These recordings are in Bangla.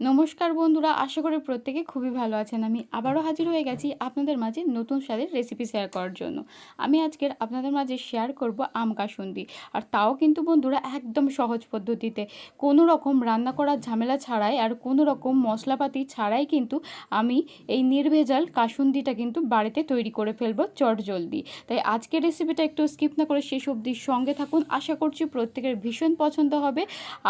নমস্কার বন্ধুরা, আশা করি প্রত্যেকে খুবই ভালো আছেন। আমি আবারও হাজির হয়ে গেছি আপনাদের মাঝে নতুন স্বাদের রেসিপি শেয়ার করার জন্য। আমি আজকের আপনাদের মাঝে শেয়ার করব আম কাসুন্দি। আর তাও কিন্তু বন্ধুরা একদম সহজ পদ্ধতিতে। কোনো রকম রান্না করার ঝামেলা ছাড়াই আর কোনো রকম মশলাপাতি ছাড়াই কিন্তু আমি এই নির্ভেজাল কাসুন্দিটা কিন্তু বাড়িতে তৈরি করে ফেলব চট জলদি। তাই আজকের রেসিপিটা একটু স্কিপ না করে শেষ অবধির সঙ্গে থাকুন। আশা করছি প্রত্যেকের ভীষণ পছন্দ হবে।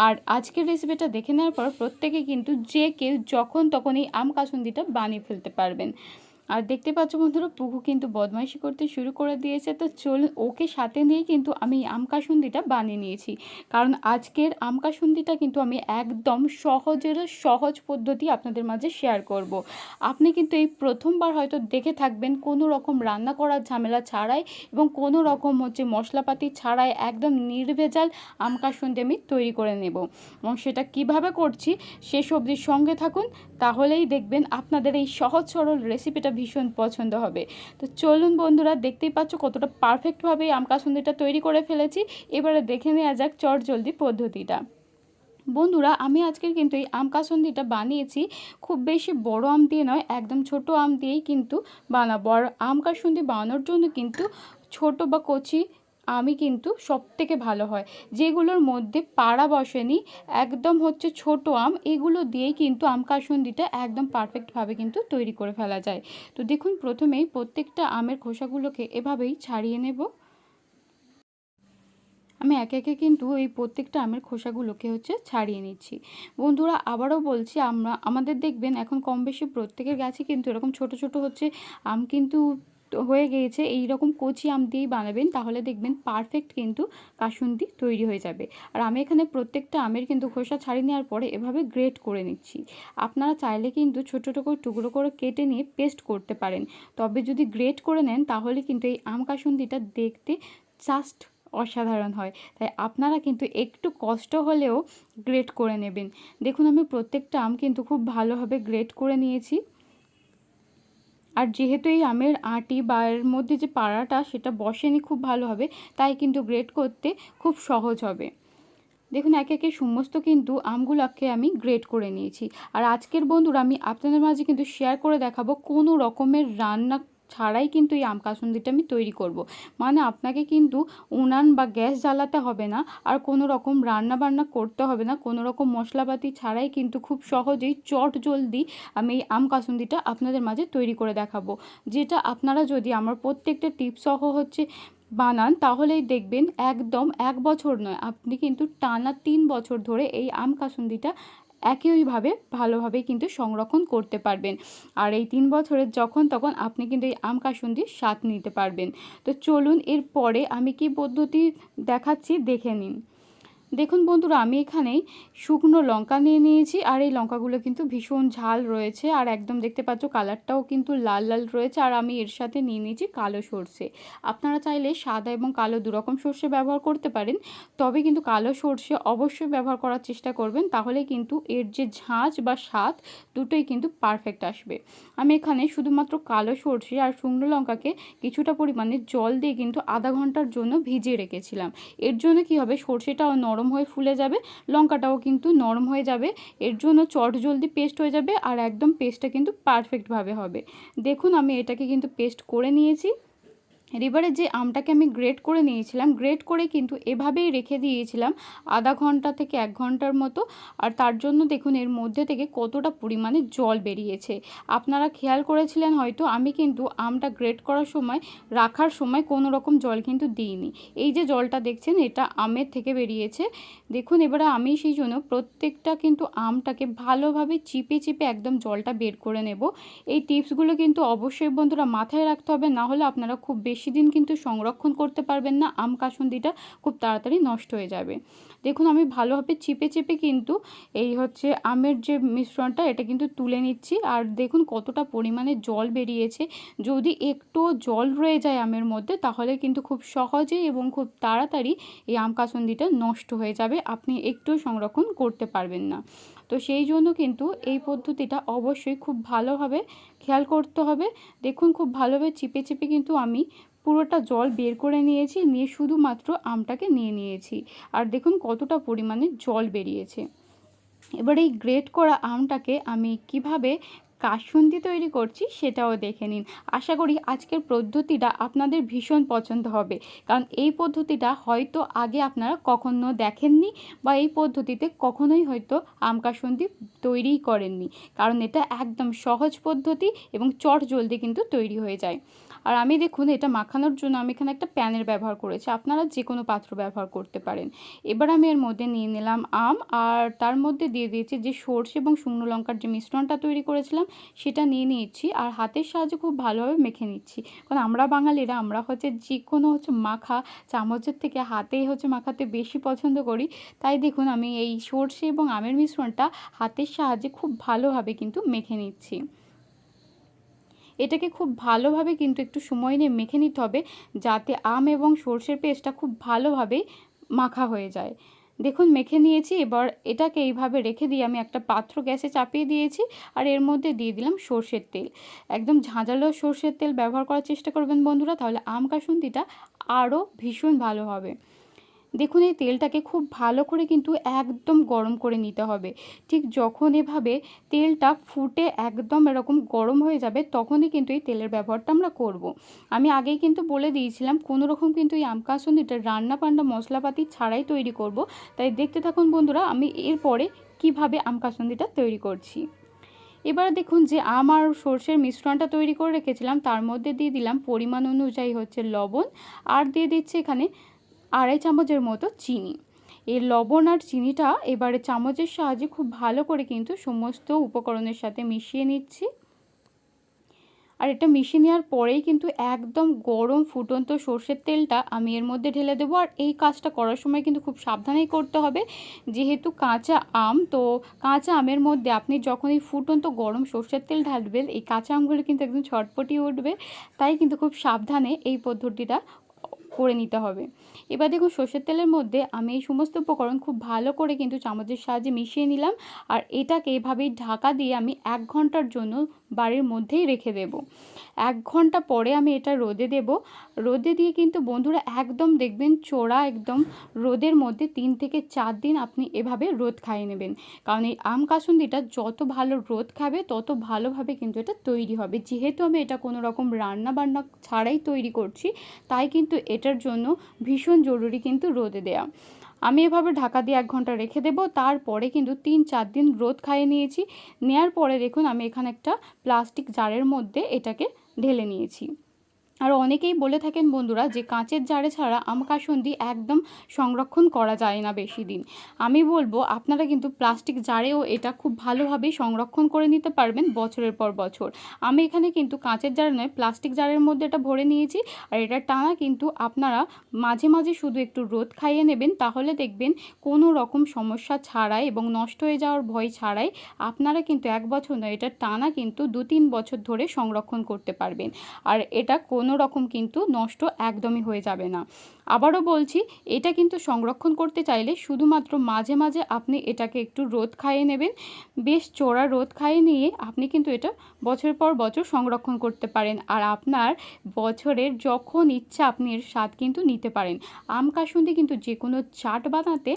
আর আজকের রেসিপিটা দেখে নেওয়ার পর প্রত্যেকে কিন্তু যে কেউ যখন তখন এই আম কাসুন্দিটা বানিয়ে ফেলতে পারবেন। আর দেখতে পাচ্ছ বন্ধুরা, পুকু কিন্তু বদমাইশি করতে শুরু করে দিয়েছে। তো চলুন, ওকে সাথে নিয়ে কিন্তু আমি আম কাসুন্দিটা বানিয়ে নিয়েছি। কারণ আজকের আম কাসুন্দিটা কিন্তু আমি একদম সহজের সহজ পদ্ধতি আপনাদের মাঝে শেয়ার করব। আপনি কিন্তু এই প্রথমবার হয়তো দেখে থাকবেন কোনো রকম রান্না করার ঝামেলা ছাড়াই এবং কোনো রকম হচ্ছে মশলাপাতি ছাড়াই একদম নির্ভেজাল আম কাসুন্দি আমি তৈরি করে নেব। এবং সেটা কীভাবে করছি সে সবজির সঙ্গে থাকুন, তাহলেই দেখবেন আপনাদের এই সহজ সরল রেসিপিটা ভীষণ পছন্দ হবে। তো চলুন বন্ধুরা, দেখতেই পাচ্ছ কতটা পারফেক্টভাবে আম কাসুন্দিটা তৈরি করে ফেলেছি। এবারে দেখে নেওয়া যাক চট জলদি পদ্ধতিটা। বন্ধুরা, আমি আজকের কিন্তু এই আম কাসন্দিটা বানিয়েছি। খুব বেশি বড় আম দিয়ে নয়, একদম ছোট আম দিয়েই কিন্তু বানাবো। আর আম কাসন্দি বানানোর জন্য কিন্তু ছোট বা কচি আমি কিন্তু সব থেকে ভালো হয়। যেগুলোর মধ্যে পাড়া বসেনি, একদম হচ্ছে ছোট আম, এগুলো দিয়েই কিন্তু আম কাসুন্দিটা একদম পারফেক্টভাবে কিন্তু তৈরি করে ফেলা যায়। তো দেখুন, প্রথমেই প্রত্যেকটা আমের খোসাগুলোকে এভাবেই ছাড়িয়ে নেব। আমি একে একে কিন্তু এই প্রত্যেকটা আমের খোসাগুলোকে হচ্ছে ছাড়িয়ে নিচ্ছি। বন্ধুরা, আবারও বলছি, আমরা, আমাদের দেখবেন এখন কম বেশি প্রত্যেকের গাছে কিন্তু এরকম ছোট ছোট হচ্ছে আম কিন্তু হয়ে গিয়েছে। এই রকম কচি আম দিয়েই বানাবেন, তাহলে দেখবেন পারফেক্ট কিন্তু কাসুন্দি তৈরি হয়ে যাবে। আর আমি এখানে প্রত্যেকটা আমের কিন্তু খোসা ছাড়িয়ে নেওয়ার পরে এভাবে গ্রেট করে নিচ্ছি। আপনারা চাইলে কিন্তু ছোটো ছোটো করে টুকরো করে কেটে নিয়ে পেস্ট করতে পারেন। তবে যদি গ্রেট করে নেন, তাহলে কিন্তু এই আম কাসুন্দিটা দেখতে জাস্ট অসাধারণ হয়। তাই আপনারা কিন্তু একটু কষ্ট হলেও গ্রেট করে নেবেন। দেখুন আমি প্রত্যেকটা আম কিন্তু খুব ভালোভাবে গ্রেট করে নিয়েছি। আর যেহেতু এই আমের আটি বা মধ্যে যে পাড়াটা সেটা বসেনি খুব ভালো হবে, তাই কিন্তু গ্রেড করতে খুব সহজ হবে। দেখুন, একে একে সমস্ত কিন্তু আমগুলোকে আমি গ্রেড করে নিয়েছি। আর আজকের বন্ধুরা, আমি আপনাদের মাঝে কিন্তু শেয়ার করে দেখাবো কোনো রকমের রান্না ছাড়াই কিন্তু এই আম কাসুন্দিটা আমি তৈরি করব। মানে আপনাকে কিন্তু উনান বা গ্যাস জ্বালাতে হবে না, আর কোনো রকম রান্না বান্না করতে হবে না কোনো রকম মশলাপাতি ছাড়াই কিন্তু খুব সহজেই চট জলদি আমি এই আম কাসুন্দিটা আপনাদের মাঝে তৈরি করে দেখাবো যেটা আপনারা যদি আমার প্রত্যেকটা টিপসহ হচ্ছে বানান, তাহলেই দেখবেন একদম এক বছর নয়, আপনি কিন্তু টানা তিন বছর ধরে এই আম কাসুন্দিটা একইভাবে ভালোভাবে কিন্তু সংরক্ষণ করতে পারবেন। আর এই তিন বছরের যখন তখন আপনি কিন্তু এই আম কাসুন্দির স্বাদ নিতে পারবেন। তো চলুন এর পরে আমি কি পদ্ধতি দেখাচ্ছি দেখে নিন। দেখুন বন্ধুরা, আমি এখানেই শুকনো লঙ্কা নিয়ে নিয়েছি আর এই লঙ্কাগুলো কিন্তু ভীষণ ঝাল রয়েছে আর একদম দেখতে পাচ্ছ কালারটাও কিন্তু লাল লাল রয়েছে আর আমি এর সাথে নিয়ে নিয়েছি কালো সর্ষে। আপনারা চাইলে সাদা এবং কালো দুরকম সর্ষে ব্যবহার করতে পারেন, তবে কিন্তু কালো সর্ষে অবশ্যই ব্যবহার করার চেষ্টা করবেন, তাহলে কিন্তু এর যে ঝাঁঝ বা স্বাদ দুটোই কিন্তু পারফেক্ট আসবে। আমি এখানে শুধুমাত্র কালো সর্ষে আর শুকনো লঙ্কাকে কিছুটা পরিমাণে জল দিয়ে কিন্তু আধা ঘণ্টার জন্য ভিজিয়ে রেখেছিলাম। এর জন্য কি হবে? সর্ষেটাও নরম নরম হয়ে ফুলে যাবে, লঙ্কাটাও কিন্তু নরম হয়ে যাবে, এর জন্য চট জলদি পেস্ট হয়ে যাবে আর একদম পেস্টটা কিন্তু পারফেক্টভাবে হবে। দেখুন আমি এটাকে কিন্তু পেস্ট করে নিয়েছি। এবারে যে আমটাকে আমি গ্রেট করে নিয়েছিলাম গ্রেট করে কিন্তু এভাবেই রেখে দিয়েছিলাম আধা ঘণ্টা থেকে এক ঘণ্টার মতো। আর তার জন্য দেখুন, এর মধ্যে থেকে কতটা পরিমাণে জল বেরিয়েছে। আপনারা খেয়াল করেছিলেন হয়তো, আমি কিন্তু আমটা গ্রেট করার সময়, রাখার সময় কোনো রকম জল কিন্তু দিইনি। এই যে জলটা দেখছেন, এটা আমের থেকে বেরিয়েছে। দেখুন, এবারে আমি সেই জন্য প্রত্যেকটা কিন্তু আমটাকে ভালোভাবে চিপে চিপে একদম জলটা বের করে নেব। এই টিপসগুলো কিন্তু অবশ্যই বন্ধুরা মাথায় রাখতে হবে, না হলে আপনারা খুব বেশি বেশি দিন কিন্তু সংরক্ষণ করতে পারবেন না, আম কাসুন্দিটা খুব তাড়াতাড়ি নষ্ট হয়ে যাবে। দেখুন, আমি ভালোভাবে চিপে, চেপে কিন্তু এই হচ্ছে আমের যে মিশ্রণটা, এটা কিন্তু তুলে নিচ্ছি। আর দেখুন, কতটা পরিমাণে জল বেরিয়েছে। যদি একটু জল রয়ে যায় আমের মধ্যে, তাহলে কিন্তু খুব সহজে এবং খুব তাড়াতাড়ি এই আম কাসুন্দিটা নষ্ট হয়ে যাবে। আপনি একটু সংরক্ষণ করতে পারবেন না। তো সেই জন্য কিন্তু এই পদ্ধতিটা অবশ্যই খুব ভালোভাবে খেয়াল করতে হবে। দেখুন, খুব ভালোভাবে চিপে চিপে কিন্তু আমি পুরোটা জল বের করে নিয়েছি, নিয়ে শুধুমাত্র আমটাকে নিয়ে নিয়েছি। আর দেখুন কতটা পরিমাণে জল বেরিয়েছে। এবার এই গ্রেট করা আমটাকে আমি কীভাবে কাসুন্দি তৈরি করছি সেটাও দেখে নিন। আশা করি আজকের পদ্ধতিটা আপনাদের ভীষণ পছন্দ হবে। কারণ এই পদ্ধতিটা হয়তো আগে আপনারা কখনো দেখেননি বা এই পদ্ধতিতে কখনোই হয়তো আম কাসুন্দি তৈরিই করেননি। কারণ এটা একদম সহজ পদ্ধতি এবং চট জলদি কিন্তু তৈরি হয়ে যায়। আর আমি দেখুন, এটা মাখানোর জন্য আমি এখানে একটা প্যানের ব্যবহার করেছি। আপনারা যে কোনো পাত্র ব্যবহার করতে পারেন। এবার আমি এর মধ্যে নিয়ে নিলাম আম আর তার মধ্যে দিয়ে দিয়েছি যে সর্ষে এবং শুকনো লঙ্কার যে মিশ্রণটা তৈরি করেছিলাম সেটা নিয়ে নিচ্ছি আর হাতের সাহায্যে খুব ভালোভাবে মেখে নিচ্ছি। কারণ আমরা বাঙালিরা, আমরা হচ্ছে যে কোনো হচ্ছে মাখা চামচের থেকে হাতেই হচ্ছে মাখাতে বেশি পছন্দ করি। তাই দেখুন আমি এই সর্ষে এবং আমের মিশ্রণটা হাতের সাহায্যে খুব ভালোভাবে কিন্তু মেখে নিচ্ছি। এটাকে খুব ভালোভাবে কিন্তু একটু সময় নিয়ে মেখে নিতে হবে যাতে আম এবং সর্ষের পেস্টটা খুব ভালোভাবে মাখা হয়ে যায়। দেখুন, মেখে নিয়েছি, এবার এটাকে এইভাবে রেখে দিয়ে আমি একটা পাত্র গ্যাসে চাপিয়ে দিয়েছি, আর এর মধ্যে দিয়ে দিলাম সর্ষের তেল। একদম ঝাঁঝালো সর্ষের তেল ব্যবহার করার চেষ্টা করবেন বন্ধুরা, তাহলে আম কাসুন্দিটা আরও ভীষণ ভালো হবে। দেখুন, এই তেলটাকে খুব ভালো করে কিন্তু একদম গরম করে নিতে হবে ঠিক যখন এভাবে তেলটা ফুটে একদম এরকম গরম হয়ে যাবে, তখনই কিন্তু এই তেলের ব্যবহারটা আমরা করব। আমি আগেই কিন্তু বলে দিয়েছিলাম কোনো রকম কিন্তু এই আমকাসুন্দিটা রান্না পান্না মশলাপাতি ছাড়াই তৈরি করব। তাই দেখতে থাকুন বন্ধুরা, আমি এরপরে কীভাবে আমকাসুন্দিটা তৈরি করছি এবার দেখুন যে আম আর সর্ষের মিশ্রণটা তৈরি করে রেখেছিলাম, তার মধ্যে দিয়ে দিলাম পরিমাণ অনুযায়ী হচ্ছে লবণ, আর দিয়ে দিচ্ছে এখানে আড়াই চামচের মতো চিনি। এর লবণ আর চিনিটা এবারে চামচের সাহায্যে খুব ভালো করে কিন্তু সমস্ত উপকরণের সাথে মিশিয়ে নিচ্ছি। আর এটা মিশিয়ে নেওয়ার পরেই কিন্তু একদম গরম ফুটন্ত সর্ষের তেলটা আমি এর মধ্যে ঢেলে দেবো। আর এই কাজটা করার সময় কিন্তু খুব সাবধানেই করতে হবে। যেহেতু কাঁচা আম, তো কাঁচা আমের মধ্যে আপনি যখন এই ফুটন্ত গরম সর্ষের তেল ঢালবেন, এই কাঁচা আমগুলো কিন্তু একদম ছটপটিয়ে উঠবে। তাই কিন্তু খুব সাবধানে এই পদ্ধতিটা করে নিতে হবে। এবার দেখুন সর্ষের তেলের মধ্যে আমি এই সমস্ত উপকরণ খুব ভালো করে কিন্তু চামচের সাহায্যে মিশিয়ে নিলাম আর এটাকে এভাবেই ঢাকা দিয়ে আমি এক ঘণ্টার জন্য বাড়ির মধ্যেই রেখে দেব। এক ঘণ্টা পরে আমি এটা রোদে দেব। রোদে দিয়ে কিন্তু বন্ধুরা একদম দেখবেন চোড়া একদম রোদের মধ্যে তিন থেকে চার দিন আপনি এভাবে রোদ খাইয়ে নেবেন। কারণ এই আম কাসুন্দিটা যত ভালো রোদ খাবে তত ভালোভাবে কিন্তু এটা তৈরি হবে। যেহেতু আমি এটা কোনো রকম রান্না বান্না ছাড়াই তৈরি করছি, তাই কিন্তু এটার জন্য ভীষণ জরুরি কিন্তু রোদে দেওয়া আমি এভাবে ঢাকা দিয়ে এক ঘণ্টা রেখে দেব, তারপরে কিন্তু তিন চার দিন রোদ খাইয়ে নিয়েছি। নেয়ার পরে দেখুন আমি এখানে একটা প্লাস্টিক জারের মধ্যে এটাকে ঢেলে নিয়েছি। আর অনেকেই বলে থাকেন বন্ধুরা যে কাঁচের জারে ছাড়া আম কাসুন্দি একদম সংরক্ষণ করা যায় না বেশি দিন। আমি বলব আপনারা কিন্তু প্লাস্টিক জারেও এটা খুব ভালোভাবেই সংরক্ষণ করে নিতে পারবেন বছরের পর বছর। আমি এখানে কিন্তু কাঁচের জারে নয়, প্লাস্টিক জারের মধ্যে এটা ভরে নিয়েছি আর এটা টানা কিন্তু আপনারা মাঝে মাঝে শুধু একটু রোদ খাইয়ে নেবেন তাহলে দেখবেন কোনো রকম সমস্যা ছাড়াই এবং নষ্ট হয়ে যাওয়ার ভয় ছাড়াই আপনারা কিন্তু এক বছর নয়, এটা টানা কিন্তু দু তিন বছর ধরে সংরক্ষণ করতে পারবেন। আর এটা কোনো রকম কিন্তু নষ্ট একদমই হয়ে যাবে না। আবারও বলছি, এটা কিন্তু সংরক্ষণ করতে চাইলে শুধুমাত্র মাঝে মাঝে আপনি এটাকে একটু রোদ খাইয়ে নেবেন। বেশ চোরা রোদ খাইয়ে নিয়ে আপনি কিন্তু এটা বছরের পর বছর সংরক্ষণ করতে পারেন। আর আপনার বছরের যখন ইচ্ছা আপনি এর স্বাদ কিন্তু নিতে পারেন। আম কাসুন্দি কিন্তু যে কোনো চাট বানাতে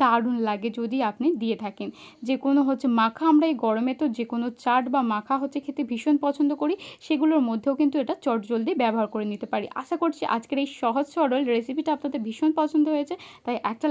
দারুণ লাগে যদি আপনি দিয়ে থাকেন। যে কোনো হচ্ছে মাখা, আমরা এই গরমে তো যে কোনো চাট বা মাখা হচ্ছে খেতে ভীষণ পছন্দ করি, সেগুলোর মধ্যেও কিন্তু এটা চটজলদি ব্যবহার করে নিতে পারি। আশা করছি আজকের এই সহজ সরল রেসিপিটা আপনাদের ভীষণ পছন্দ হয়েছে, তাই একটা